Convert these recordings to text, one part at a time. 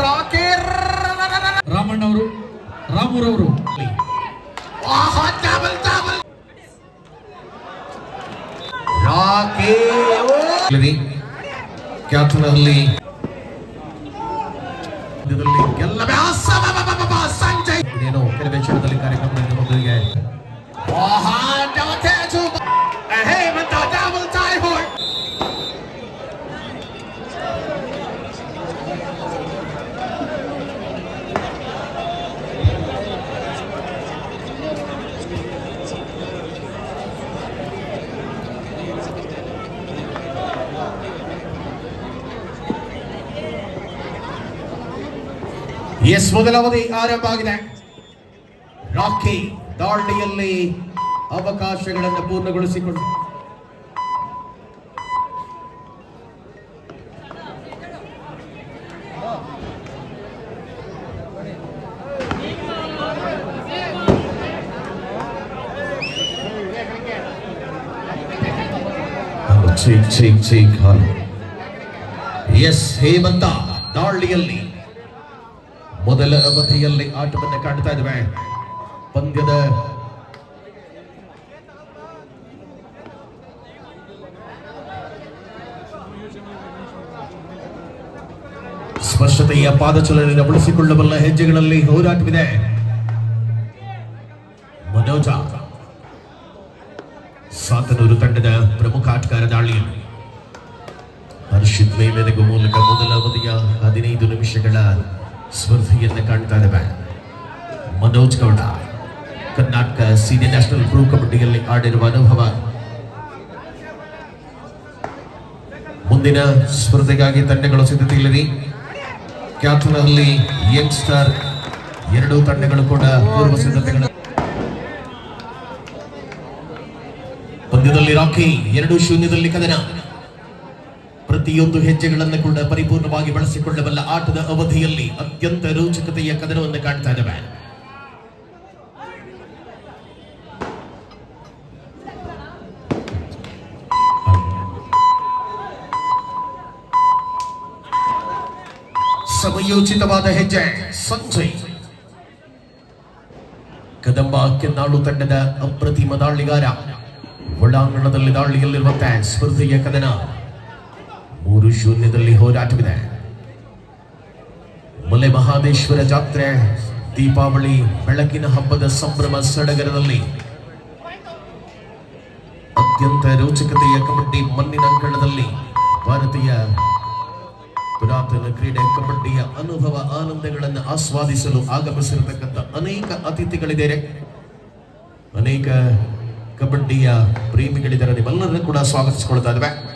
ರಾಕಿ ರಾಮಣ್ಣ ಅವರು ರಾಮೂರವರು ಆಹಾ, double S ಮೊದಲ ಅವಧಿ ಆರಂಭ ಆಗಿದೆ ರಾಕಿ ದಾಳಿಯಲ್ಲಿ ಅವಕಾಶಗಳನ್ನು ಪೂರ್ಣಗೊಳಿಸಿಕೊಂಡು ಚೀಕ್ ಚೀಕ್ ಚೀಕ್ ಎಸ್ ಹೇಮಂತ ದಾಳಿಯಲ್ಲಿ ಮೊದಲ ಅವಧಿಯಲ್ಲಿ ಆಟವನ್ನು ಕಾಣ್ತಾ ಇದ್ದೇವೆ ಪಂದ್ಯದ ಸ್ಪಷ್ಟತೆಯ ಪಾದಚಲನೆಯನ್ನು ಬಳಸಿಕೊಳ್ಳಬಲ್ಲ ಹೆಜ್ಜೆಗಳಲ್ಲಿ ಹೋರಾಟವಿದೆ ಮನೋಜ ಸಾತನೂರು ತಂಡದ ಪ್ರಮುಖ ಆಟಗಾರ ದಾಳಿಯಲ್ಲಿ ಹರ್ಷಿತ್ ಮೇಲೆನಗು ಮೂಲಕ ಮೊದಲ ಅವಧಿಯ ಹದಿನೈದು ನಿಮಿಷಗಳ ಸ್ಪರ್ಧೆಯನ್ನು ಕಾಣ್ತಾ ಇದ್ದೇವೆ Manoj Gowda, Karnataka senior national pro ಕಬಡ್ಡಿಯಲ್ಲಿ ಆಡಿರುವ ಅನುಭವ. ಮುಂದಿನ ಸ್ಪರ್ಧೆಗಾಗಿ ತಂಡಗಳು ಸಿದ್ಧತೆಯಲ್ಲಿ ಕ್ಯಾಪ್ಟನ್ನಲ್ಲಿ ಯಂಗ್ಸ್ಟರ್ ಎರಡೂ ತಂಡಗಳು ಕೂಡ ಪೂರ್ವ ಸಿದ್ಧತೆಗಳು ಪಂದ್ಯದಲ್ಲಿ ರಾಕಿ ಎರಡು ಶೂನ್ಯದಲ್ಲಿ ಕದನ. ಪ್ರತಿಯೊಂದು ಹೆಜ್ಜೆಗಳನ್ನು ಕೂಡ ಪರಿಪೂರ್ಣವಾಗಿ ಬಳಸಿಕೊಳ್ಳಬಲ್ಲ ಆಟದ ಅವಧಿಯಲ್ಲಿ ಅತ್ಯಂತ ರೋಚಕತೆಯ ಕದನವನ್ನು ಕಾಣ್ತಾ ಇದ್ದಾವೆ ಸಮಯೋಚಿತವಾದ ಹೆಜ್ಜೆ ಸಂಜಯ್ ಕದಂಬ ಕೆನ್ನಾಳು ತಂಡದ ಅಪ್ರತಿಮ ದಾಳಿಗಾರ ಒಳಾಂಗಣದಲ್ಲಿ ದಾಳಿಯಲ್ಲಿರುವಂತೆ ಸ್ಪರ್ಧೆಯ ಕದನ ಮೂರು ಶೂನ್ಯದಲ್ಲಿ ಹೋರಾಟವಿದೆ. ಮಲೆ ಮಹಾದೇಶ್ವರ ಜಾತ್ರೆ, ದೀಪಾವಳಿ, ಬೆಳಕಿನ ಹಬ್ಬದ ಸಂಭ್ರಮ ಸಡಗರದಲ್ಲಿ ಅತ್ಯಂತ ರೋಚಕತೆಯ ಕಬಡ್ಡಿ ಮಣ್ಣಿನ ಅಂಕಣದಲ್ಲಿ ಭಾರತೀಯ ಪುರಾತನ ಕ್ರೀಡೆ ಕಬಡ್ಡಿಯ ಅನುಭವ ಆನಂದಗಳನ್ನು ಆಸ್ವಾದಿಸಲು ಆಗಮಿಸಿರತಕ್ಕಂಥ ಅನೇಕ ಅತಿಥಿಗಳಿದ್ದಾರೆ ಅನೇಕ ಕಬಡ್ಡಿಯ ಪ್ರೇಮಿಗಳಿದ್ದಾರೆ. ನಿಮ್ಮೆಲ್ಲರನ್ನು ಕೂಡ ಸ್ವಾಗತಿಸಿಕೊಳ್ತಾ ಇದ್ದೇವೆ.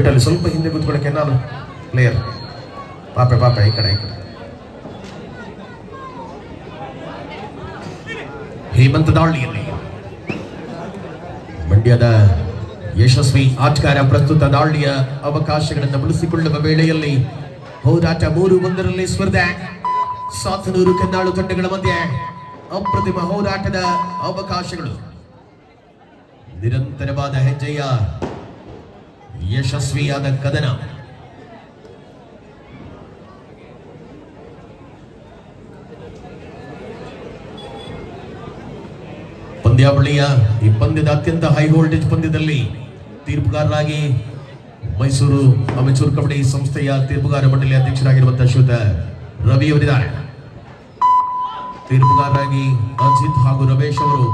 ದಯವಿಟ್ಟು ಅಲ್ಲಿ ಸ್ವಲ್ಪ ಹಿಂದೆ ಕೂತ್ಕೊಳ್ಳಕ್ಕೆ ನಾನು ಪ್ಲೇಯರ್ ಪಾಪೆ ಪಾಪೆ, ಈ ಕಡೆ ಈ ಕಡೆ. ಹೇಮಂತ ದಾಳಿಯಲ್ಲಿ. ಮಂಡ್ಯದ ಯಶಸ್ವಿ ಆಟಗಾರ ಪ್ರಸ್ತುತ ದಾಳಿಯ ಅವಕಾಶಗಳನ್ನು ಬಳಸಿಕೊಳ್ಳುವ ವೇಳೆಯಲ್ಲಿ ಹೋರಾಟ ಮೂರು ಒಂದರಲ್ಲಿ ಸ್ಪರ್ಧೆ. ಸಾತನೂರು ಕೆನ್ನಾಳು ತಂಡಗಳ ಮಧ್ಯೆ ಅಪ್ರತಿಮ ಹೋರಾಟದ ಅವಕಾಶಗಳು. ನಿರಂತರವಾದ ಹೆಜ್ಜೆಯ ಯಶಸ್ವಿಯಾದ ಕದನ. ಪಂದ್ಯಾವಳಿಯ ಈ ಪಂದ್ಯದ ಅತ್ಯಂತ ಹೈ ವೋಲ್ಟೇಜ್ ಪಂದ್ಯದಲ್ಲಿ ತೀರ್ಪುಗಾರರಾಗಿ ಮೈಸೂರು ಅಮೆಚೂರು ಕಬಡ್ಡಿ ಸಂಸ್ಥೆಯ ತೀರ್ಪುಗಾರ ಮಂಡಳಿ ಅಧ್ಯಕ್ಷರಾಗಿರುವಂತಹ ಶ್ರೀತ ರವಿ ಅವರಿದ್ದಾರೆ. ತೀರ್ಪುಗಾರರಾಗಿ ಅಜಿತ್ ಹಾಗೂ ರಮೇಶ್ ಅವರು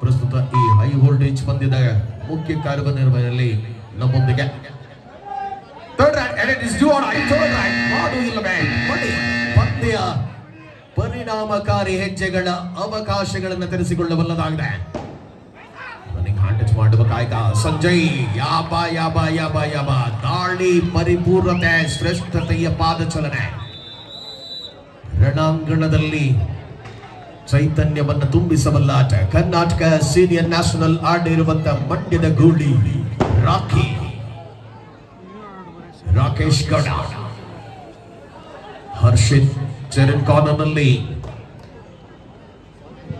ಪ್ರಸ್ತುತ ಈ ಹೈ ವೋಲ್ಟೇಜ್ ಪಂದ್ಯದ ಮುಖ್ಯ ಕಾರ್ಯನಿರ್ವಹಣೆಯಲ್ಲಿ ನಮ್ಮೊಂದಿಗೆ Third ಪರಿಣಾಮಕಾರಿ ಹೆಜ್ಜೆಗಳ ಅವಕಾಶಗಳನ್ನು ತೆರೆಸಿಕೊಳ್ಳಬಲ್ಲದಾಗಿದೆ. ಮಾಡುವ ಕಾಯಕ ಸಂಜಯ್. ಯಾಬ ಯಾಬ ಯಾಬ ಯಾಬ. ದಾಳಿ ಪರಿಪೂರ್ಣತೆ, ಶ್ರೇಷ್ಠತೆಯ ಪಾದಚಲನೆ. ರಣಾಂಗಣದಲ್ಲಿ ಚೈತನ್ಯವನ್ನು ತುಂಬಿಸಬಲ್ಲಾಟ ಕರ್ನಾಟಕ ಸೀನಿಯರ್ ನ್ಯಾಷನಲ್ ಆಡಿರುವಂತ ಮಂಡ್ಯದ ಗೂಳಿ. ರಾಖಿ ರಾಕೇಶ್ ಗೌಡ. ಹರ್ಷಿತ್ ಚರಣ್ ಕಾರ್ನರ್ನಲ್ಲಿ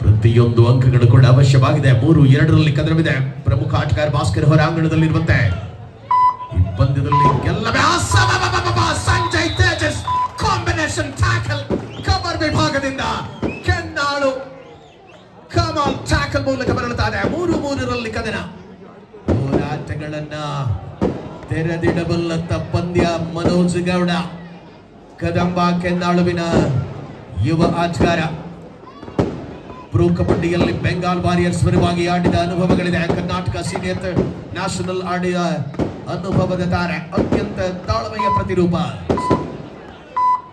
ಪ್ರತಿಯೊಂದು ಅಂಕಗಳು ಕೂಡ ಅವಶ್ಯವಾಗಿದೆ. ಮೂರು, ಎರಡರಲ್ಲಿ ಕದನವಿದೆ. ಪ್ರಮುಖ ಆಟಗಾರ ಭಾಸ್ಕರ್ ಹೊರಾಂಗಣದಲ್ಲಿರುವಂತೆ ಈ ಪಂದ್ಯದಲ್ಲಿ ಗೆಲ್ಲವೇ Sanjay Tejas combination tackle cover ವಿಭಾಗದಿಂದ ಕೆನ್ನಾಳು ಕಮಾಲ್ ಟ್ಯಾಕಲ್ ಮೂಲಕ ಬರಳುತ್ತಾ ಇದೆ. ಮೂರು, ಮೂರರಲ್ಲಿ ಕದನ. ಹೋರಾಟಗಳನ್ನ ತೆರೆದಿಡಬಲ್ಲಂತ ಪಂದ್ಯ ಮನೋಜ್ ಗೌಡ, ಕದಂಬ ಕೆನ್ನಾಳುವಿನ ಯುವ ಆಟಗಾರ ಪ್ರೊ ಕಬಡ್ಡಿಯಲ್ಲಿ ಬೆಂಗಾಲ್ ವಾರಿಯರ್ಸ್ ಪರವಾಗಿ ಆಡಿದ ಅನುಭವಗಳಿದೆ. ಕರ್ನಾಟಕ ಸೀನಿಯರ್ ನ್ಯಾಷನಲ್ ಆಡಿದ ಅನುಭವದ ತಾರೆ, ಅತ್ಯಂತ ತಾಳ್ಮೆಯ ಪ್ರತಿರೂಪ.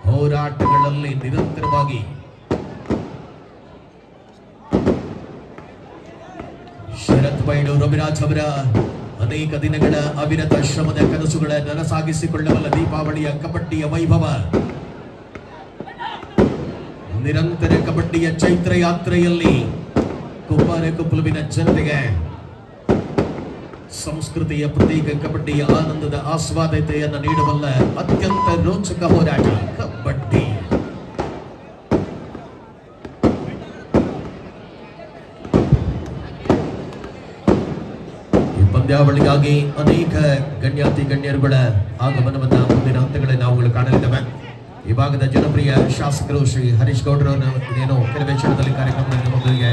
ಹೋರಾಟಗಳಲ್ಲಿ ನಿರಂತರವಾಗಿ ಶರತ್ ಬೈಡು ರವಿರಾಜ್ ಅವರ ಅನೇಕ ದಿನಗಳ ಅವಿರತ ಶ್ರಮದ ಕನಸುಗಳ ನನಸಾಗಿಸಿಕೊಳ್ಳಬಲ್ಲ ದೀಪಾವಳಿಯ ಕಬಡ್ಡಿಯ ವೈಭವ. ನಿರಂತರ ಕಬಡ್ಡಿಯ ಚೈತ್ರ ಯಾತ್ರೆಯಲ್ಲಿ ಕುಪ್ಪಾರೆ ಕುಪ್ಪಲುವಿನ ಜನತೆಗೆ ಸಂಸ್ಕೃತಿಯ ಪ್ರತೀಕ ಕಬಡ್ಡಿಯ ಆನಂದದ ಆಸ್ವಾದತೆಯನ್ನು ನೀಡಬಲ್ಲ ಅತ್ಯಂತ ರೋಚಕ ಹೋರಾಟ ಕಬಡ್ಡಿ ಈ ಪಂದ್ಯಾವಳಿಗಾಗಿ ಅನೇಕ ಗಣ್ಯಾತಿ ಗಣ್ಯರುಗಳ ಆಗಮನವನ್ನ ಮುಂದಿನ ಹಂತಗಳಲ್ಲಿ ನಾವುಗಳು ಕಾಣಲಿದ್ದೇವೆ. ಈ ಭಾಗದ ಜನಪ್ರಿಯ ಶಾಸಕರು ಶ್ರೀ ಹರೀಶ್ ಗೌಡರು ಏನು ಕೆಲವೇ ಕ್ಷಣದಲ್ಲಿ ಕಾರ್ಯಕ್ರಮದಲ್ಲಿ ಮೊದಲಿಗೆ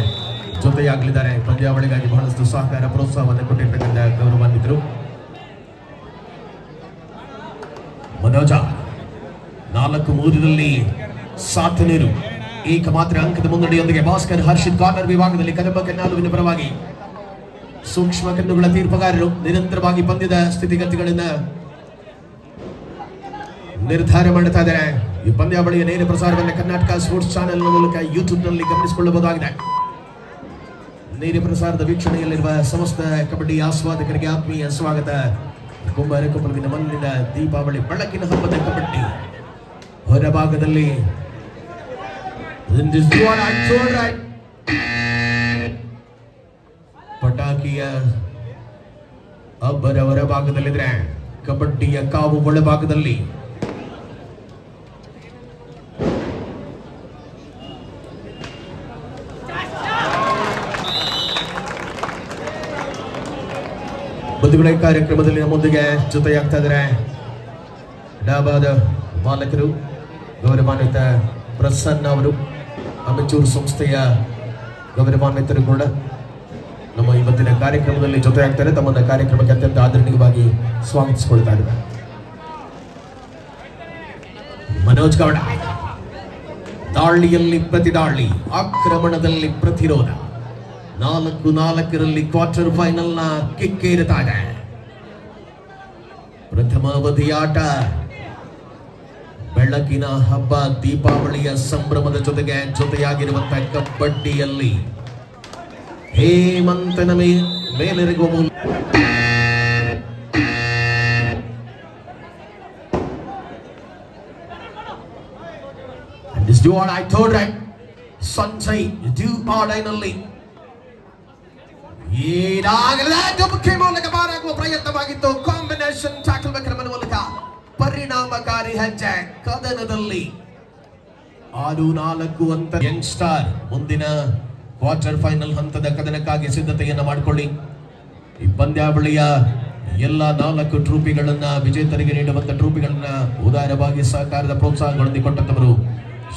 ಜೊತೆಯಾಗಲಿದ್ದಾರೆ. ಪಂದ್ಯಾವಳಿಗಾಗಿ ಬಹಳಷ್ಟು ಸಹಕಾರ, ಪ್ರೋತ್ಸಾಹವನ್ನು ಕೊಟ್ಟಿರ್ತಕ್ಕಂಥ ಗೌರವಾನ್ವಿತರು. ಮನೋಜ, ನಾಲ್ಕು ಮೂರರಲ್ಲಿ ಸಾಧನೆಯರು ಏಕಮಾತ್ರ ಅಂಕದ ಮುನ್ನಡೆಯೊಂದಿಗೆ ಭಾಸ್ಕರ್, ಹರ್ಷಿತ್ ಕಾರ್ನರ್ ವಿಭಾಗದಲ್ಲಿ ಕದಂಬ ಕೆನ್ನಾಲುವಿನ ಪರವಾಗಿ ಸೂಕ್ಷ್ಮ ಕಣ್ಣುಗಳ ತೀರ್ಪುಗಾರರು ನಿರಂತರವಾಗಿ ಬಂದಿದ ಸ್ಥಿತಿಗತಿಗಳನ್ನ ನಿರ್ಧಾರ ಮಾಡುತ್ತಾ ಇದ್ದಾರೆ. ಈ ಪಂದ್ಯಾವಳಿಯ ನೇರ ಪ್ರಸಾರವನ್ನು ಕರ್ನಾಟಕ ಸ್ಪೋರ್ಟ್ಸ್ ಚಾನೆಲ್ ಮೂಲಕ ಯೂಟ್ಯೂಬ್ನಲ್ಲಿ ಗಮನಿಸಿಕೊಳ್ಳಬಹುದಾಗಿದೆ. ನೇರ ಪ್ರಸಾರದ ವೀಕ್ಷಣೆಯಲ್ಲಿರುವ ಸಮಸ್ತ ಕಬಡ್ಡಿ ಆಸ್ವಾದಕರಿಗೆ ಆತ್ಮೀಯ ಸ್ವಾಗತ. ಕುಂಬಾರ ಕುಂಬಿನ ಮಣ್ಣಿನ ದೀಪಾವಳಿ ಬೆಳಕಿನ ಹಬ್ಬದ ಕಬಡ್ಡಿ ಹೊರಭಾಗದಲ್ಲಿ. In this one, I told right. ಪಟಾಕಿಯ ಅಬ್ಬರ ಹೊರಭಾಗದಲ್ಲಿದ್ರೆ ಕಬಡ್ಡಿಯ ಕಾವು ಒಳಭಾಗದಲ್ಲಿ ಬದುಕುಳ ಕಾರ್ಯಕ್ರಮದಲ್ಲಿ ನಮ್ಮೊಂದಿಗೆ ಜೊತೆಯಾಗ್ತಾ ಇದ್ದಾರೆ ಡಾಬಾದ ಮಾಲಕರು ಗೌರವಾನ್ವಿತ ಪ್ರಸನ್ನ ಅವರು ಅಮೆಚೂರ್ ಸಂಸ್ಥೆಯ ಗೌರವಾನ್ವಿತರು ಕೂಡ ನಮ್ಮ ಇವತ್ತಿನ ಕಾರ್ಯಕ್ರಮದಲ್ಲಿ ಜೊತೆಯಾಗ್ತಾರೆ ತಮ್ಮನ್ನ ಕಾರ್ಯಕ್ರಮಕ್ಕೆ ಅತ್ಯಂತ ಆದರಣೀಯವಾಗಿ ಸ್ವಾಗತಿಸಿಕೊಳ್ತಾ ಇದ್ದಾರೆ. ಮನೋಜ್ ಗೌಡ, ದಾಳಿಯಲ್ಲಿ ಪ್ರತಿದಾಳಿ ಆಕ್ರಮಣದಲ್ಲಿ ಪ್ರತಿರೋಧ. ನಾಲ್ಕು ನಾಲ್ಕರಲ್ಲಿ ಕ್ವಾರ್ಟರ್ ಫೈನಲ್ನ ಕಿಕ್ಕೇರುತ್ತಾ ಇದೆ. ಪ್ರಥಮ ಅವಧಿ ಆಟ. ಬೆಳಕಿನ ಹಬ್ಬ ದೀಪಾವಳಿಯ ಸಂಭ್ರಮದ ಜೊತೆಗೆ ಜೊತೆಯಾಗಿರುವಂತಹ ಕಬಡ್ಡಿಯಲ್ಲಿ ಹೇಮಂತನ ಮೇ ಮೇಲೆರಗುವ ಮೂಲ This do or I told right. Sanjay due ಆರ್ಡೈನಲ್ಲಿ ಈಗಾಗಲೇ ಮುಖ್ಯ ಮೂಲಕ ಬಾರಾಗುವ ಪ್ರಯತ್ನವಾಗಿತ್ತು. ಕಾಂಬಿನೇಷನ್ ಟ್ಯಾಕಲ್ ಕ್ರಮದ ಮೂಲಕ ಪರಿಣಾಮಕಾರಿ ಹೆಜ್ಜೆ ಕದನದಲ್ಲಿ. ಆರು ನಾಲ್ಕು ಅಂತ ಯಂಗ್ಸ್ಟಾರ್ ಮುಂದಿನ ಕ್ವಾರ್ಟರ್ ಫೈನಲ್ ಹಂತದ ಕದನಕ್ಕಾಗಿ ಸಿದ್ಧತೆಯನ್ನು ಮಾಡಿಕೊಳ್ಳಿ. ಈ ಪಂದ್ಯಾವಳಿಯ ಎಲ್ಲ ನಾಲ್ಕು ಟ್ರೋಫಿಗಳನ್ನ ವಿಜೇತರಿಗೆ ನೀಡುವಂತ ಟ್ರೋಫಿಗಳನ್ನ ಉದಾರವಾಗಿ ಸಹಕಾರದ ಪ್ರೋತ್ಸಾಹಗಳೊಂದಿಗೆ ಕೊಟ್ಟಂತವರು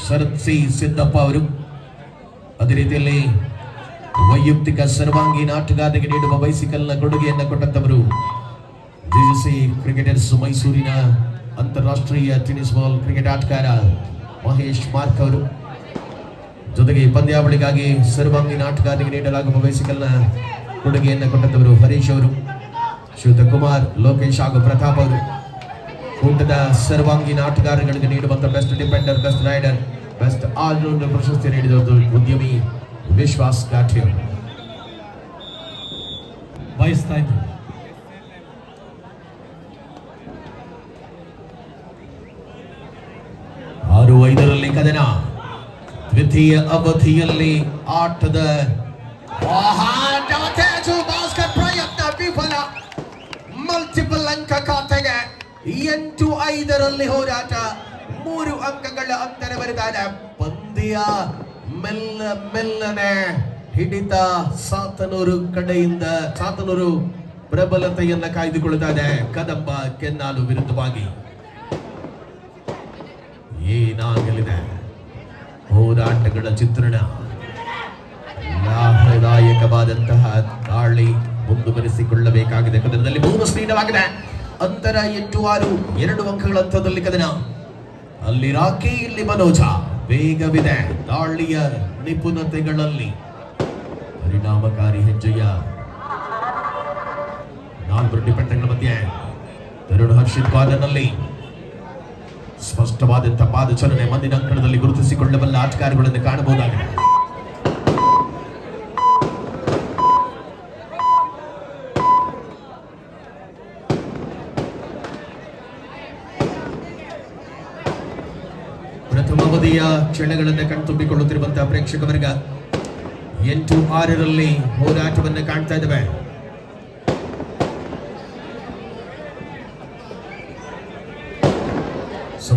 ಶರತ್ ಸಿ ಸಿದ್ದಪ್ಪ ಅವರು. ಅದೇ ರೀತಿಯಲ್ಲಿ ವೈಯಕ್ತಿಕ ಸರ್ವಾಂಗೀಣ ಆಟಗಾರರಿಗೆ ನೀಡುವ ಬೈಸಿಕಲ್ನ ಕೊಡುಗೆಯನ್ನು ಕೊಟ್ಟಂತವರು ಜಿಜಿಸಿ ಕ್ರಿಕೆಟರ್ಸ್ ಮೈಸೂರಿನ ಅಂತಾರಾಷ್ಟ್ರೀಯ ಟೆನಿಸ್ ಬಾಲ್ ಕ್ರಿಕೆಟ್ ಆಟಗಾರ ಮಹೇಶ್ ಮಾರ್ಕ್ ಅವರು. ಜೊತೆಗೆ ಈ ಪಂದ್ಯಾವಳಿಗಾಗಿ ಸರ್ವಾಂಗಿ ಆಟಗಾರರಿಗೆ ನೀಡಲಾಗುವ ಬೈಸಿಕಲ್ನ ಕೊಡುಗೆಯನ್ನು ಕೊಟ್ಟಂತವರು ಹರೀಶ್ ಅವರು ಶ್ರೀಯುತ ಕುಮಾರ್ ಲೋಕೇಶ್ ಹಾಗೂ ಪ್ರತಾಪ್ ಅವರು. ಕೂಟದ ಸರ್ವಾಂಗಿ ನಾಟಗಾರಗಳಿಗೆ ನೀಡುವಂತ best defender best raider best allrounder ಪ್ರಶಸ್ತಿ ನೀಡಿದವರು ಉದ್ಯಮಿ ವಿಶ್ವಾಸ್ ಗಾಠಿ ಅವರು. ಬಯಸ್ತಾ ಆರು ಐದರಲ್ಲಿ ಕದನ. ದ್ವಿತೀಯ ಅವಧಿಯಲ್ಲಿ ಆಟದ ಪ್ರಯತ್ನ ವಿಫಲ. ಮಲ್ಟಿಪಲ್ ಅಂಕ ಖಾತೆಗೆ ಎಂಟು ಐದರಲ್ಲಿ ಹೋರಾಟ. ಮೂರು ಅಂಕಗಳ ಅಂತರ ಬರೆದಾರೆ ಪಂದ್ಯ ಮೆಲ್ಲ ಮೆಲ್ಲನೆ ಹಿಡಿತ ಸಾತನೂರು ಕಡೆಯಿಂದ ಸಾತನೂರು ಪ್ರಬಲತೆಯನ್ನ ಕಾಯ್ದುಕೊಳ್ಳುತ್ತಾರೆ ಕದಂಬ ಕೆನ್ನಾಲು ವಿರುದ್ಧವಾಗಿ. ಏನಾಗಲಿದೆ? ಹೋರಾಟಗಳ ಚಿತ್ರಣ. ಲಾಭದಾಯಕವಾದಂತಹ ದಾಳಿ ಮುಂದುವರಿಸಿಕೊಳ್ಳಬೇಕಾಗಿದೆ. ಕದನದಲ್ಲಿ ಮೂರು ಸ್ಪೀಡವಾಗಿದೆ ಅಂತರ ಎಂಟು ಆರು, ಎರಡು ಅಂಕಗಳ ಹಂತದಲ್ಲಿ ಕದನ. ಅಲ್ಲಿ ರಾಕಿ, ಇಲ್ಲಿ ಮನೋಜ. ವೇಗವಿದೆ ದಾಳಿಯ ನಿಪುಣತೆಗಳಲ್ಲಿ. ಪರಿಣಾಮಕಾರಿ ಹೆಜ್ಜೆಯ ನಾಲ್ವರು ಡಿಪೆಂಡ್ಗಳ ಮಧ್ಯೆ. ತರುಣ್ ಹರ್ಷಿತ್ ಸ್ಪಷ್ಟವಾದಂತಹ ಪಾದಚಲನೆ ಮಂದಿನ ಅಂಕಣದಲ್ಲಿ ಗುರುತಿಸಿಕೊಳ್ಳಬಲ್ಲ ಆಟಗಾರಗಳನ್ನು ಕಾಣಬಹುದಾಗಿದೆ. ಪ್ರಥಮ ಅವಧಿಯ ಕ್ಷಣಗಳನ್ನು ಕಣ್ತುಂಬಿಕೊಳ್ಳುತ್ತಿರುವಂತಹ ಪ್ರೇಕ್ಷಕ ವರ್ಗ ಎಂಟು ಆರರಲ್ಲಿ ಹೋರಾಟವನ್ನು ಕಾಣ್ತಾ ಇದ್ದೇವೆ.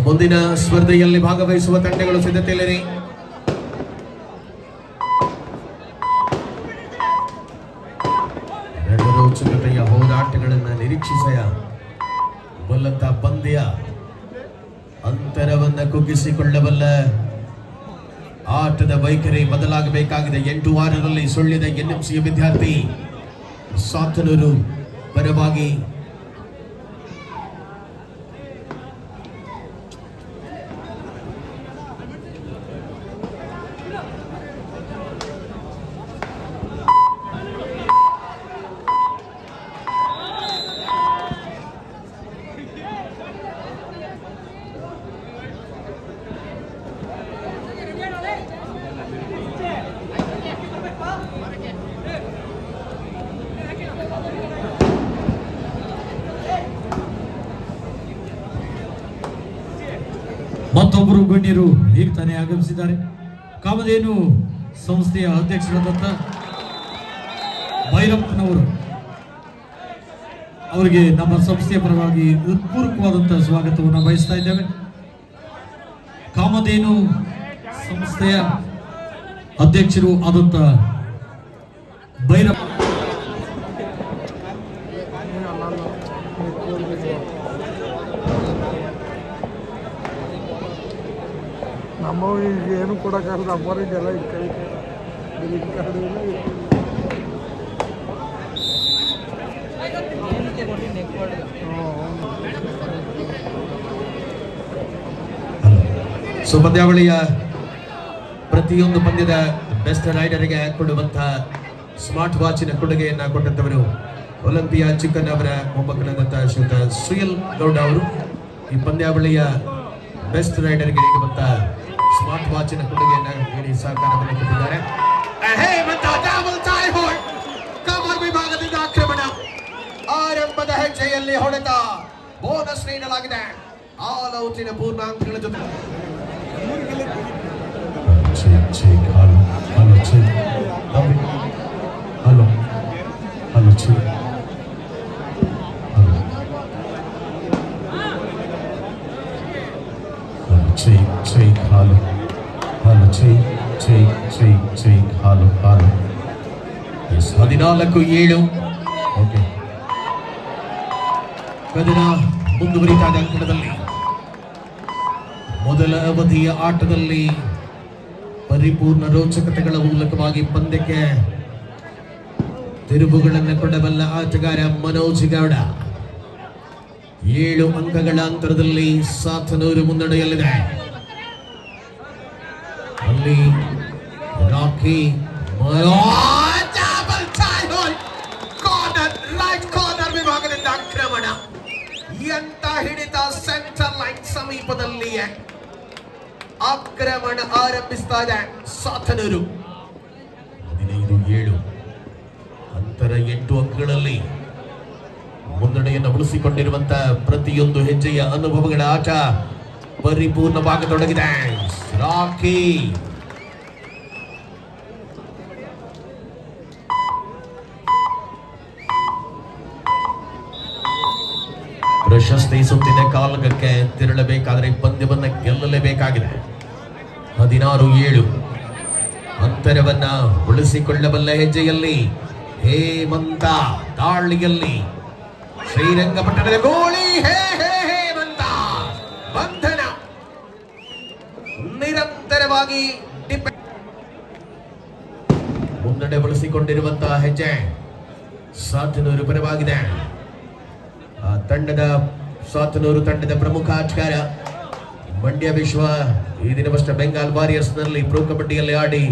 ಮುಂದಿನ ಸ್ಪರ್ಧೆಯಲ್ಲಿ ಭಾಗವಹಿಸುವ ತಂಡಗಳು ಸಿದ್ಧತೆಯಲ್ಲಿರಿ. ಉತ್ಸುಕತೆಯ ಹೋರಾಟಗಳನ್ನು ನಿರೀಕ್ಷಿಸಯ ಬಲ್ಲಂತ ಪಂದ್ಯ ಅಂತರವನ್ನ ಕುಗ್ಗಿಸಿಕೊಳ್ಳಬಲ್ಲ ಆಟದ ವೈಖರಿ ಬದಲಾಗಬೇಕಾಗಿದೆ. ಎಂಟು ವಾರದಲ್ಲಿ ಸುಳ್ಳಿದ ಎನ್ಎಂಸಿಯ ವಿದ್ಯಾರ್ಥಿ ಸಾತನೂರು ಪರವಾಗಿ ಮತ್ತೊಬ್ಬರು ಗಣ್ಯರು ಈಗ ತಾನೇ ಆಗಮಿಸಿದ್ದಾರೆ. ಕಾಮಧೇನು ಸಂಸ್ಥೆಯ ಅಧ್ಯಕ್ಷರಾದಂಥ ಭೈರಪ್ಪನವರು. ಅವರಿಗೆ ನಮ್ಮ ಸಂಸ್ಥೆಯ ಪರವಾಗಿ ಹೃತ್ಪೂರ್ವಕವಾದಂತಹ ಸ್ವಾಗತವನ್ನು ಬಯಸ್ತಾ ಇದ್ದೇವೆ. ಕಾಮಧೇನು ಸಂಸ್ಥೆಯ ಅಧ್ಯಕ್ಷರು ಆದಂಥ ಭೈರಪ್ಪ ಏನು ಕೊಡೋಕ್ಕಾಗಲ್ಲ. ಅಮ್ಮರಿಗೆ ಎಲ್ಲ ಸೊ, ಪಂದ್ಯಾವಳಿಯ ಪ್ರತಿಯೊಂದು ಪಂದ್ಯದ ಬೆಸ್ಟ್ ರೈಡರ್ಗೆ ಕೊಡುವಂತಹ ಸ್ಮಾರ್ಟ್ ವಾಚಿನ ಕೊಡುಗೆಯನ್ನ ಕೊಟ್ಟಂತವರು ಒಲಿಂಪಿಯಾ ಚಿಕ್ಕನ್ ಅವರ ಮೊಮ್ಮಕ್ಕಳಾದಂತಹ ಶ್ರೀಯುತ ಸುಯಲ್ ಗೌಡ ಅವರು. ಈ ಪಂದ್ಯಾವಳಿಯ ಬೆಸ್ಟ್ ರೈಡರ್ಗೆ ನೀಡುವಂತಹ ಸ್ಮಾರ್ಟ್ ವಾಚಿನ ಕೊಡುಗೆಯನ್ನ ನೀಡಿ ಸಹಕಾರವನ್ನು ಕೊಟ್ಟಿದ್ದಾರೆ. ವಿಭಾಗದಿಂದ ಆಕ್ರಮಣ. ಆರಂಭದ ಹೆಜ್ಜೆಯಲ್ಲಿ ಹೊಡೆತ. ಬೋನಸ್ ನೀಡಲಾಗಿದೆ. ಆಲ್ ಔಟಿನ ಪೂರ್ಣಾಂಕಗಳ ಜೊತೆ. Check, ಹಾಲು ಚೈ check, check, ಚೈ ಹಾಲು ಹಾಲು. Yes, ಹದಿನಾಲ್ಕು ಏಳು. ಓಕೆ ಕದನ ಮುಂದುವರಿತಾದ ಅಂಕಣದಲ್ಲಿ ಮೊದಲ ಅವಧಿಯ ಆಟದಲ್ಲಿ ಪರಿಪೂರ್ಣ ರೋಚಕತೆಗಳ ಮೂಲಕವಾಗಿ ಪಂದ್ಯಕ್ಕೆ ತಿರುವುಗಳನ್ನು ಕೊಡಬಲ್ಲ ಆಟಗಾರ ಮನೋಜ್ ಗೌಡ. ಏಳು ಅಂಕಗಳ ಅಂತರದಲ್ಲಿ ಸಾತನೂರು ಮುನ್ನಡೆಯಲ್ಲಿದೆ. ಅಲ್ಲಿ ರಾಕಿ ಕಾರ್ನರ್ ರೈಟ್ ಕಾರ್ನರ್ ವಿಭಾಗದಿಂದ ಆಕ್ರಮಣ. ಎಂತ ಹಿಡಿತ ಸೆಂಟರ್ ಲೈನ್ ಸಮೀಪದಲ್ಲಿಯೇ. ಆಕ್ರಮಣ ಆರಂಭಿಸ್ತಾ ಇದೆ ಸಾಧನರು ಹದಿನೈದು ಏಳು. ಅಂತರ ಎಂಟು ಅಂಕಗಳಲ್ಲಿ ಮುನ್ನಡೆಯನ್ನು ಉಳಿಸಿಕೊಂಡಿರುವಂತ ಪ್ರತಿಯೊಂದು ಹೆಜ್ಜೆಯ ಅನುಭವಗಳ ಆಟ ಪರಿಪೂರ್ಣವಾಗತೊಡಗಿದೆ. ರಾಕಿ ಪ್ರಶಸ್ತಿ ಸುತ್ತಿನ ಕಾಲಗಕ್ಕೆ ತೆರಳಬೇಕಾದರೆ ಪಂದ್ಯವನ್ನ ಗೆಲ್ಲಲೇಬೇಕಾಗಿದೆ. ಹದಿನಾರು ಏಳು. ಅಂತರವನ್ನ ಉಳಿಸಿಕೊಳ್ಳಬಲ್ಲ ಹೆಜ್ಜೆಯಲ್ಲಿ ಹೇಮಂತ ತಾಳಿಯಲ್ಲಿ ಶ್ರೀರಂಗಪಟ್ಟಣದ ಗೋಳಿ. ಹೇ ಹೇ, ಹೇಮಂತ ಬಂಧನ. ನಿರಂತರವಾಗಿ ಮುನ್ನಡೆ ಬಳಸಿಕೊಂಡಿರುವಂತಹ ಹೆಜ್ಜೆ ಸಾತನೂರು ಪರವಾಗಿದೆ. ತಂಡದ ಸಾತನೂರು ತಂಡದ ಪ್ರಮುಖ ಆಟಗಾರ ಮಂಡ್ಯ ವಿಶ್ವ, ಈ ದಿನವಷ್ಟೇ ಬೆಂಗಾಲ್ ವಾರಿಯರ್ಸ್ನಲ್ಲಿ ಪ್ರೊ ಕಬಡ್ಡಿಯಲ್ಲಿ ಆಡಿ.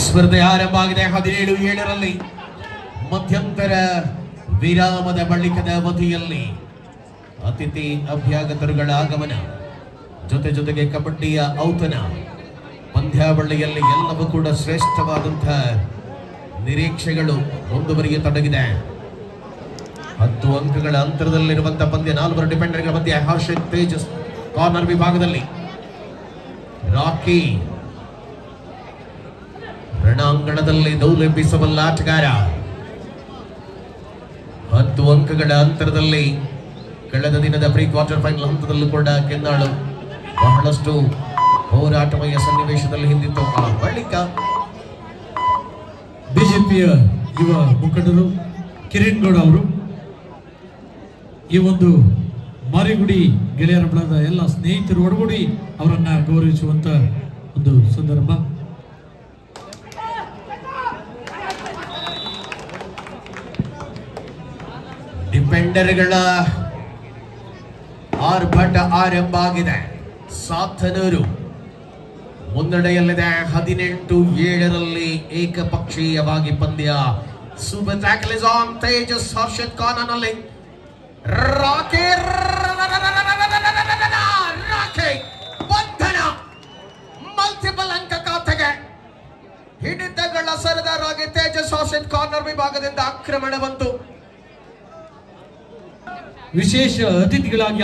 ಸ್ಪರ್ಧೆ ಆರಂಭ ಆಗಿದೆ ಹದಿನೇಳು ಏಳರಲ್ಲಿ. ಮಧ್ಯಂತರ ವಿರಾಮದ ಬಳಿಕದ ಅವಧಿಯಲ್ಲಿ ಅತಿಥಿ ಅಭ್ಯಾಗತರುಗಳ ಆಗಮನ. ಜೊತೆ ಜೊತೆಗೆ ಕಬಡ್ಡಿಯ ಔತಣ. ಪಂದ್ಯಾವಳಿಯಲ್ಲಿ ಎಲ್ಲವೂ ಕೂಡ ಶ್ರೇಷ್ಠವಾದಂತಹ ನಿರೀಕ್ಷೆಗಳು ಮುಂದುವರಿಯತೊಡಗಿದೆ ಹತ್ತು ಅಂಕಗಳ ಅಂತರದಲ್ಲಿರುವಂತಹ ಪಂದ್ಯ, ನಾಲ್ವರು ಡಿಪೆಂಡರ್ಗಳ ಮಧ್ಯೆ ಹರ್ಷಿತ್ ತೇಜಸ್ ಕಾರ್ನರ್ ವಿಭಾಗದಲ್ಲಿ. ರಾಕಿ ರಣಾಂಗಣದಲ್ಲಿ ದೌಲೆಬ್ಬಿಸಬಲ್ಲ ಆಟಗಾರ. ಹತ್ತು ಅಂಕಗಳ ಅಂತರದಲ್ಲಿ ಕಳೆದ ದಿನದ ಪ್ರೀ ಕ್ವಾರ್ಟರ್ ಫೈನಲ್ ಹಂತದಲ್ಲೂ ಕೂಡ ಕೆನ್ನಾಳು ಬಹಳಷ್ಟು ಹೋರಾಟಮಯ ಸನ್ನಿವೇಶದಲ್ಲಿ ಹಿಂದಿತ್ತು. ಆ ಬಳಿಕ ಬಿಜೆಪಿಯ ಯುವ ಮುಖಂಡರು ಕಿರಣ್ ಗೌಡ ಅವರು ಈ ಒಂದು ಮಾರಿಗುಡಿ ಗೆಳೆಯರ ಬಳದ ಎಲ್ಲ ಸ್ನೇಹಿತರು ಒಡಗೂಡಿ ಅವರನ್ನ ಗೌರವಿಸುವಂತ ಒಂದು ಸಂದರ್ಭ. ಡಿಪೆಂಡರ್ಗಳ ಆರ್ಭಟ ಆರಂಭ ಆಗಿದೆ. ಸಾತನೂರು ಮುನ್ನಡೆಯಲ್ಲಿದೆ. ಹದಿನೆಂಟು ಏಳರಲ್ಲಿ ಏಕಪಕ್ಷೀಯವಾಗಿ ಪಂದ್ಯ. ಸೂಪರ್ ತೇಜಸ್ ಹರ್ಷದ್ ಖಾನನಲ್ಲಿ. ರಾಕೆ ರಾಕೆ ಬಂಧನ. ಮಲ್ಟಿಪಲ್ ಅಂಕ ಖಾತೆಗೆ. ಹಿಡಿತಗಳ ಸರದಾರಾಗಿ ತೇಜಸ್ ಹರ್ಷದ್ ಕಾರ್ನರ್ ವಿಭಾಗದಿಂದ ಆಕ್ರಮಣ ಬಂತು. ವಿಶೇಷ ಅತಿಥಿಗಳಾಗಿ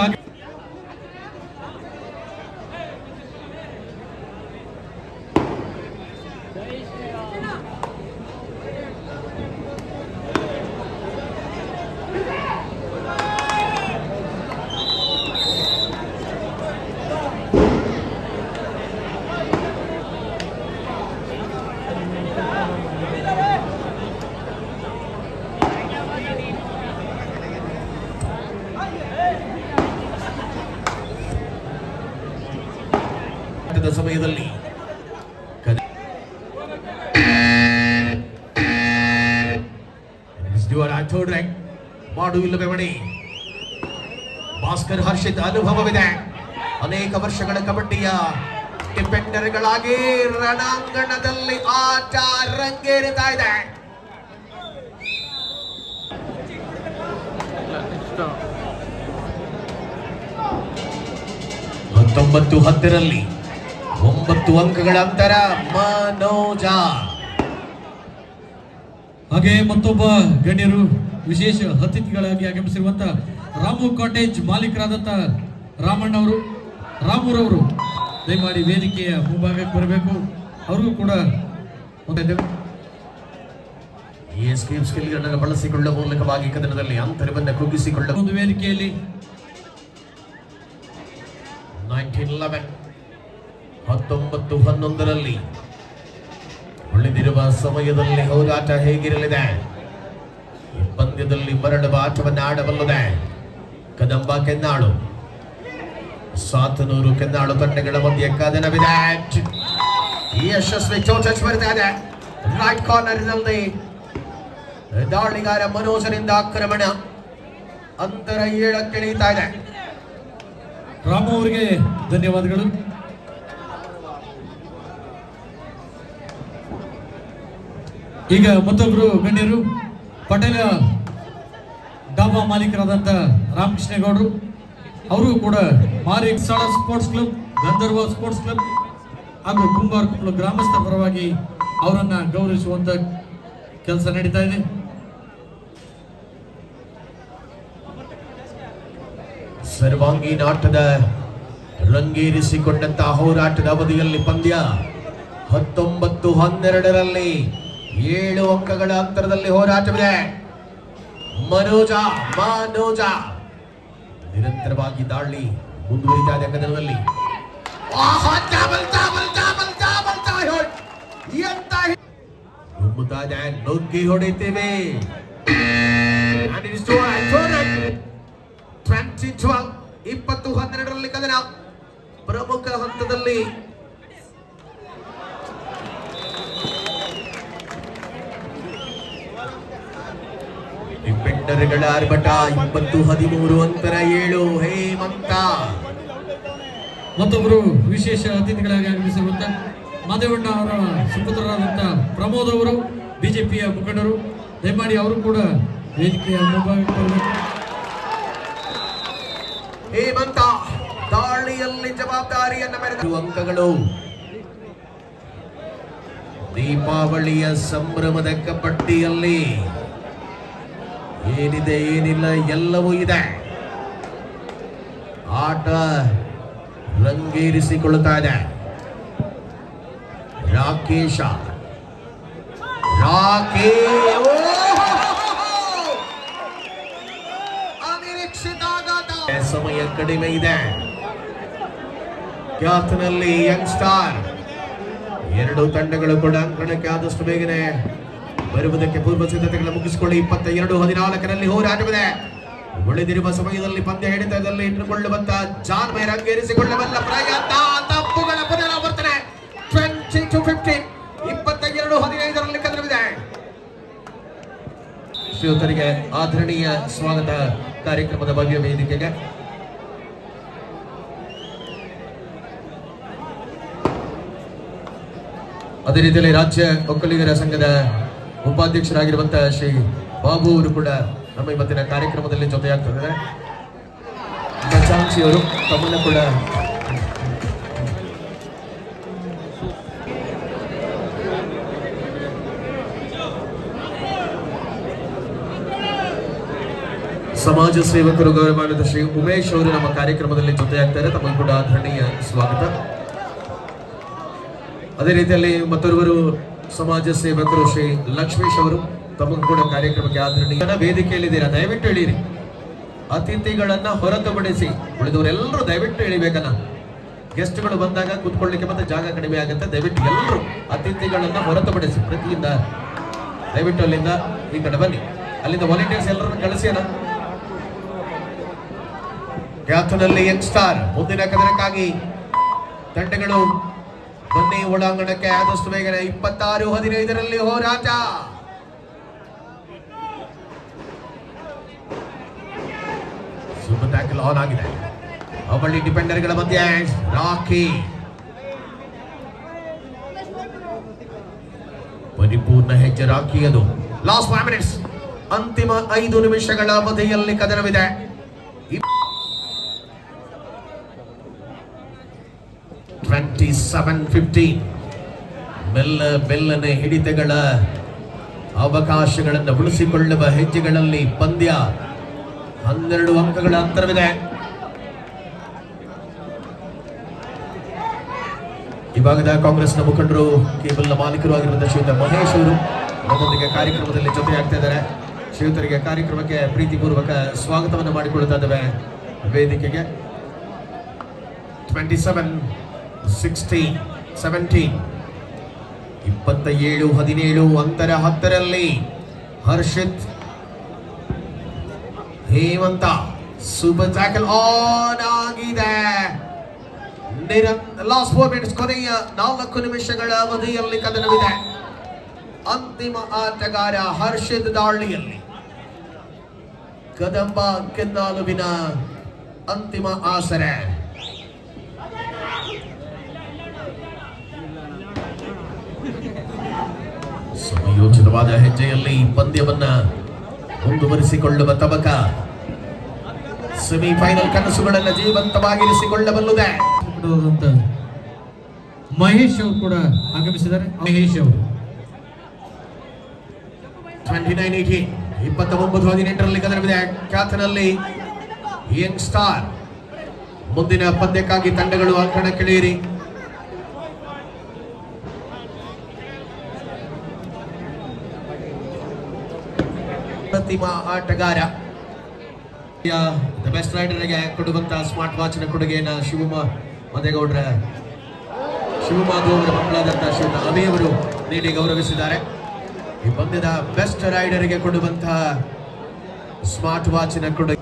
ಸಮಯದಲ್ಲಿ ಮಾಡುವಿಲ್ಲ ಬೆವಣಿ ಭಾಸ್ಕರ್ ಹರ್ಷಿತ್ ಅನುಭವವಿದೆ. ಅನೇಕ ವರ್ಷಗಳ ಕಬಡ್ಡಿಯ ಡಿಫೆಂಡರ್ಗಳಾಗಿ ರಣಾಂಗಣದಲ್ಲಿ ಆಟ ರಂಗೇರಿತಾ ಇದೆ. ಹತ್ತೊಂಬತ್ತು ಹತ್ತರಲ್ಲಿ ಒಂಬತ್ತು ಅಂಕಗಳ ಅಂತರ ಮನೋಜ. ಹಾಗೆ ಮತ್ತೊಬ್ಬ ಗಣ್ಯರು ವಿಶೇಷ ಅತಿಥಿಗಳಾಗಿ ಆಗಮಿಸಿರುವಂತ ರಾಮು ಕಾಟೇಜ್ ಮಾಲೀಕರಾದಂತ ರಾಮಣ್ಣ ಅವರು ರಾಮುರವರು ದಯಮಾಡಿ ವೇದಿಕೆಯ ಮುಂಭಾಗಕ್ಕೆ ಬರಬೇಕು. ಅವರಿಗೂ ಕೂಡ ಸ್ಕಿಲ್ಗಳನ್ನು ಬಳಸಿಕೊಳ್ಳುವ ಮೂಲಕವಾಗಿ ಕದನದಲ್ಲಿ ಅಂತರವನ್ನು ಕುಗ್ಗಿಸಿಕೊಳ್ಳ ಒಂದು ವೇದಿಕೆಯಲ್ಲಿ ಹತ್ತೊಂಬತ್ತು, ಹನ್ನೊಂದರಲ್ಲಿ ಉಳಿದಿರುವ ಸಮಯದಲ್ಲಿ ಹೋರಾಟ ಹೇಗಿರಲಿದೆ? ಈ ಪಂದ್ಯದಲ್ಲಿ ಮರಳುವ ಆಟವನ್ನು ಆಡಬಲ್ಲದೆ ಕದಂಬ ಕೆನ್ನಾಳು, ಸಾತನೂರು ಕೆನ್ನಾಳು ತಂಡಗಳ ಮಧ್ಯೆ ಕದನವಿದೆ. ಯಶಸ್ವಿ ಚೌಚಚ್ ಬರ್ತಾ ಇದೆ ರೈಟ್ ಕಾರ್ನರ್ನಲ್ಲಿ ದಾಳಿಗಾರ ಮನೋಜರಿಂದ ಆಕ್ರಮಣ. ಅಂತರ ಏಳಕ್ಕಿಳಿಯುತ್ತಾ ಇದೆ. ರಾಮು ಅವರಿಗೆ ಧನ್ಯವಾದಗಳು. ಈಗ ಮತ್ತೊಬ್ರು ಗಣ್ಯರು, ಪಟೇಲ ಡಾಬಾ ಮಾಲೀಕರಾದಂಥ ರಾಮಕೃಷ್ಣೇಗೌಡರು. ಅವರು ಕೂಡ Maari sports club, Gandharva sports club ಹಾಗೂ ಕುಂಬಾರ ಕುಂಬ್ಳ ಗ್ರಾಮಸ್ಥರ ಪರವಾಗಿ ಅವರನ್ನ ಗೌರವಿಸುವಂತ ಕೆಲಸ ನಡೀತಾ ಇದೆ. ಸರ್ವಾಂಗೀಣ ಆಟದ ರಂಗೇರಿಸಿಕೊಂಡಂತಹ ಹೋರಾಟದ ಅವಧಿಯಲ್ಲಿ ಪಂದ್ಯ ಹತ್ತೊಂಬತ್ತು ಹನ್ನೆರಡರಲ್ಲಿ ಏಳು ಅಂಕಗಳ ಅಂತರದಲ್ಲಿ ಹೋರಾಟವಿದೆ. ಮನೋಜ ಮನೋಜ. ನಿರಂತರವಾಗಿ ದಾಳಿ ಮುಂದುವರಿತಾ ಇದೆ ಕದನದಲ್ಲಿ. ನುಗ್ಗಿ ಹೊಡಿತೇವೆ. And it is to a tournament. 2012 ಇಪ್ಪತ್ತು ಹನ್ನೆರಡರಲ್ಲಿ ಕದನ. ಪ್ರಮುಖ ಹಂತದಲ್ಲಿ ಡಿಫೆಂಡರ್ಗಳ ಆರ್ಭಟ ಇಪ್ಪತ್ತು ಹದಿಮೂರು ಅಂತರ ಏಳು ಹೇಮಂತ ಮತ್ತೊಬ್ಬರು ವಿಶೇಷ ಅತಿಥಿಗಳಾಗಿ ಆಗಮಿಸಿರುವಂತ ಮಾದೇವಣ್ಣ ಅವರ ಸುಪುತ್ರರಾದಂಥ ಪ್ರಮೋದ್ ಅವರು ಬಿಜೆಪಿಯ ಮುಖಂಡರು ದಯಮಾಡಿ ಅವರು ಕೂಡ ವೇದಿಕೆಯ ಹೇಮಂತ ದಾಳಿಯಲ್ಲಿ ಜವಾಬ್ದಾರಿಯನ್ನು ಮೆರೆದ ಅಂಕಗಳು. ದೀಪಾವಳಿಯ ಸಂಭ್ರಮದ ಕಬಡ್ಡಿಯಲ್ಲಿ ಏನಿದೆ, ಏನಿಲ್ಲ, ಎಲ್ಲವೂ ಇದೆ. ಆಟ ರಂಗೇರಿಸಿಕೊಳ್ಳುತ್ತಾ ಇದೆ. ರಾಕೇಶ. ರಾಕೇ. ಸಮಯ ಕಡಿಮೆ ಇದೆ. ಕ್ಯಾತ್ನಲ್ಲಿ ಯಂಗ್ ಸ್ಟಾರ್ ಎರಡು ತಂಡಗಳು ಕೂಡ ಅಂಕಣಕ್ಕೆ ಆದಷ್ಟು ಬೇಗನೆ ಬರುವುದಕ್ಕೆ ಪೂರ್ವ ಸಿದ್ಧತೆಗಳನ್ನು ಮುಗಿಸಿಕೊಳ್ಳಿ. ಇಪ್ಪತ್ತ ಎರಡು ಹದಿನಾಲ್ಕರಲ್ಲಿ ಹೋರಾಟವಿದೆ. ಉಳಿದಿರುವ ಸಮಯದಲ್ಲಿ ಪಂದ್ಯ ಹಿಡಿತದಲ್ಲಿ ಇಟ್ಟುಕೊಳ್ಳುವಂತಹ ಜಾನ್ ಮೈ ರಂಗೇರಿಸಿಕೊಳ್ಳಬಲ್ಲ ಪ್ರಯತ್ನ. ತಪ್ಪುಗಳ ಪುನರಾವರ್ತನೆ. ಟ್ವೆಂಟಿ ಟು ಫಿಫ್ಟಿ ಇಪ್ಪತ್ತ ಎರಡು ಹದಿನೈದರಲ್ಲಿ ಕದರವಿದೆ ಶ್ರೀಯುತರಿಗೆ ಆಧರಣೀಯ ಸ್ವಾಗತ ಕಾರ್ಯಕ್ರಮದ ಭವ್ಯ ವೇದಿಕೆಗೆ. ಅದೇ ರೀತಿಯಲ್ಲಿ ರಾಜ್ಯ ಒಕ್ಕಲಿಗರ ಸಂಘದ ಉಪಾಧ್ಯಕ್ಷರಾಗಿರುವಂತಹ ಶ್ರೀ ಬಾಬು ಅವರು ಕೂಡ ನಮ್ಮ ಇವತ್ತಿನ ಕಾರ್ಯಕ್ರಮದಲ್ಲಿ ಜೊತೆಯಾಗ್ತಿದ್ದಾರೆ ಅವರು ತಮ್ಮನ್ನ ಕೂಡ ಸಮಾಜ ಸೇವಕರು ಗೌರವಾನ್ವಿತ ಶ್ರೀ ಉಮೇಶ್ ಅವರು ನಮ್ಮ ಕಾರ್ಯಕ್ರಮದಲ್ಲಿ ಜೊತೆಯಾಗ್ತಾರೆ. ತಮಗೆ ಕೂಡ ಆಧರಣೀಯ ಸ್ವಾಗತ. ಅದೇ ರೀತಿಯಲ್ಲಿ ಮತ್ತೊರ್ವರು ಸಮಾಜ ಸೇವಕರು ಶ್ರೀ ಲಕ್ಷ್ಮೀಶ್ ಅವರು ತಮಗೂ ಕೂಡ ಕಾರ್ಯಕ್ರಮಕ್ಕೆ ಆದರಣೀಯ ವೇದಿಕೆಯಲ್ಲಿದ್ದೀರಾ? ದಯವಿಟ್ಟು ಹೇಳಿರಿ. ಅತಿಥಿಗಳನ್ನ ಹೊರತುಪಡಿಸಿ ಉಳಿದವರೆಲ್ಲರೂ ದಯವಿಟ್ಟು ಹೇಳಿಬೇಕನ್ನ ಗೆಸ್ಟ್ಗಳು ಬಂದಾಗ ಕೂತ್ಕೊಳ್ಳಿಕ್ಕೆ ಮತ್ತೆ ಜಾಗ ಕಡಿಮೆ ಆಗುತ್ತೆ. ದಯವಿಟ್ಟು ಎಲ್ಲರೂ ಅತಿಥಿಗಳನ್ನ ಹೊರತುಪಡಿಸಿ ಪ್ರತಿಯಿಂದ ದಯವಿಟ್ಟು ಅಲ್ಲಿಂದ ಈ ಕಡೆ ಬನ್ನಿ. ಅಲ್ಲಿಂದ ವಾಲಂಟಿಯರ್ಸ್ ಎಲ್ಲರನ್ನು ಕಳಿಸಿ ಅಲ್ಲ ಕ್ಯಾಥನಲ್ಲಿ ಯಂಗ್ ಸ್ಟಾರ್ ಮುಂದಿನ ಕದನಕ್ಕಾಗಿ ತಂಡಗಳು ಬನ್ನಿ ಒಳಾಂಗಣಕ್ಕೆ ಆದಷ್ಟು ಬೇಗನೆ ಇಪ್ಪತ್ತಾರು, ಹದಿನೈದರಲ್ಲಿ ಹೋರಾಟ. ಆನ್ ಆಗಿದೆ. ಅವಳಿ ಡಿಪೆಂಡರ್ಗಳ ಮಧ್ಯೆ ರಾಕಿ. ಪರಿಪೂರ್ಣ ಹೆಜ್ಜೆ ರಾಕಿ ಅದು. ಲಾಸ್ಟ್ ಫೈವ್ ಮಿನಿಟ್ಸ್ ಅಂತಿಮ ಐದು ನಿಮಿಷಗಳ ಅವಧಿಯಲ್ಲಿ ಕದನವಿದೆ. Twenty seven fifty. ಬೆಲ್ಲ ಬೆಲ್ಲನೆ ಹಿಡಿತಗಳ ಅವಕಾಶಗಳನ್ನು ಉಳಿಸಿಕೊಳ್ಳುವ ಹೆಜ್ಜೆಗಳಲ್ಲಿ ಪಂದ್ಯ ಹನ್ನೆರಡು ಅಂಕಗಳ ಅಂತರವಿದೆ. ಈ ಭಾಗದ ಕಾಂಗ್ರೆಸ್ನ ಮುಖಂಡರು ಕೇಬಲ್ನ ಮಾಲೀಕರು ಆಗಿರುವಂತಹ ಶ್ರೀಯುತ ಮಹೇಶ್ ಅವರು ನಮ್ಮೊಂದಿಗೆ ಕಾರ್ಯಕ್ರಮದಲ್ಲಿ ಜೊತೆಯಾಗ್ತಾ ಇದ್ದಾರೆ. ಶ್ರೀಯುತರಿಗೆ ಕಾರ್ಯಕ್ರಮಕ್ಕೆ ಪ್ರೀತಿಪೂರ್ವಕ ಸ್ವಾಗತವನ್ನು ಮಾಡಿಕೊಳ್ಳುತ್ತಾ ಇದ್ದೇವೆ. ವೇದಿಕೆಗೆ ಟ್ವೆಂಟಿ ಸೆವೆನ್ ಸಿಕ್ಸ್ಟೀನ್ ಸೆವೆಂಟೀನ್ ಇಪ್ಪತ್ತ ಏಳು ಹದಿನೇಳು ಅಂತರ ಹತ್ತರಲ್ಲಿ Harshith, Hemanth super tackle on ಆಗಿದೆ. ಲಾಸ್ಟ್ ಫೋರ್ ಮಿನಿಟ್ಸ್ ಕೊನೆಯ ನಾಲ್ಕು ನಿಮಿಷಗಳ ಅವಧಿಯಲ್ಲಿ ಕದನವಿದೆ. ಅಂತಿಮ ಆಟಗಾರ ಹರ್ಷಿತ್ ದಾಳಿಯಲ್ಲಿ. ಕದಂಬ ಕೆನ್ನಾಲುವಿನ ಅಂತಿಮ ಆಸರೆ. ಸಮಯೋಚಿತವಾದ ಹೆಜ್ಜೆಯಲ್ಲಿ ಪಂದ್ಯವನ್ನ ಮುಂದುವರಿಸಿಕೊಳ್ಳುವ ತಬಕ. ಸೆಮಿಫೈನಲ್ ಕನಸುಗಳನ್ನು ಜೀವಂತವಾಗಿರಿಸಿಕೊಳ್ಳಬಲ್ಲದೆ. ಮಹೇಶ್ ಅವರು ಕೂಡ ಆಗಮಿಸಿದ್ದಾರೆ. ಮಹೇಶ್ ಅವರು. ಟ್ವೆಂಟಿ ನೈನ್ ಏಟಿ ಇಪ್ಪತ್ತ ಒಂಬತ್ತು ಹದಿನೆಂಟರಲ್ಲಿ ಕದನವಿದೆ ಖ್ಯಾತನಲ್ಲಿ ಯಂಗ್ ಸ್ಟಾರ್. ಮುಂದಿನ ಪಂದ್ಯಕ್ಕಾಗಿ ತಂಡಗಳು ಅಂಕಣಕ್ಕಿಳಿಯಿರಿ ಪ್ರತಿಮಾ ಆಟಗಾರ. ಬೆಸ್ಟ್ ರೈಡರ್ಗೆ ಕೊಡುವಂತ ಸ್ಮಾರ್ಟ್ ವಾಚ್ನ ಕೊಡುಗೆನ ಶಿವಮ ಮದೇಗೌಡರ ಶಿವಮಾಧು ಅವರ ಮಕ್ಕಳಾದಂತಹ ಶಿವನ ಅಭಿಯವರು ನೀಡಿ ಗೌರವಿಸಿದ್ದಾರೆ. ಈ ಪಂದ್ಯದ ಬೆಸ್ಟ್ ರೈಡರ್ಗೆ ಕೊಡುವಂತಹ ಸ್ಮಾರ್ಟ್ ವಾಚಿನ ಕೊಡುಗೆ.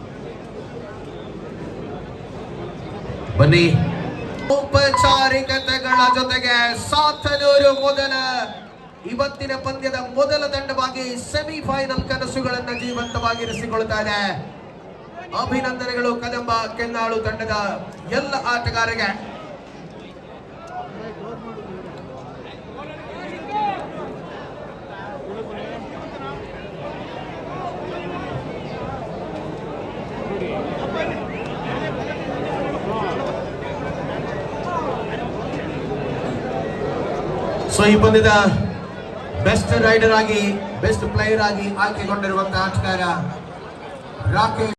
ಬನ್ನಿ. ಔಪಚಾರಿಕತೆಗಳ ಜೊತೆಗೆ ಸಾತನೂರು ಮೊದಲ ಇವತ್ತಿನ ಪಂದ್ಯದ ಮೊದಲ ತಂಡವಾಗಿ ಸೆಮಿಫೈನಲ್ ಕನಸುಗಳನ್ನು ಜೀವಂತವಾಗಿರಿಸಿಕೊಳ್ತಾ ಇದೆ ಅಭಿನಂದನೆಗಳು ಕದಂಬ ಕೆನ್ನಾಳು ತಂಡದ ಎಲ್ಲ ಆಟಗಾರರಿಗೆ. ಸೊ, ಈ ಪಂದ್ಯದ ಬೆಸ್ಟ್ ರೈಡರ್ ಆಗಿ ಬೆಸ್ಟ್ ಪ್ಲೇಯರ್ ಆಗಿ ಆಯ್ಕೆಗೊಂಡಿರುವಂತಹ ಆಟಗಾರ ರಾಕೇಶ್.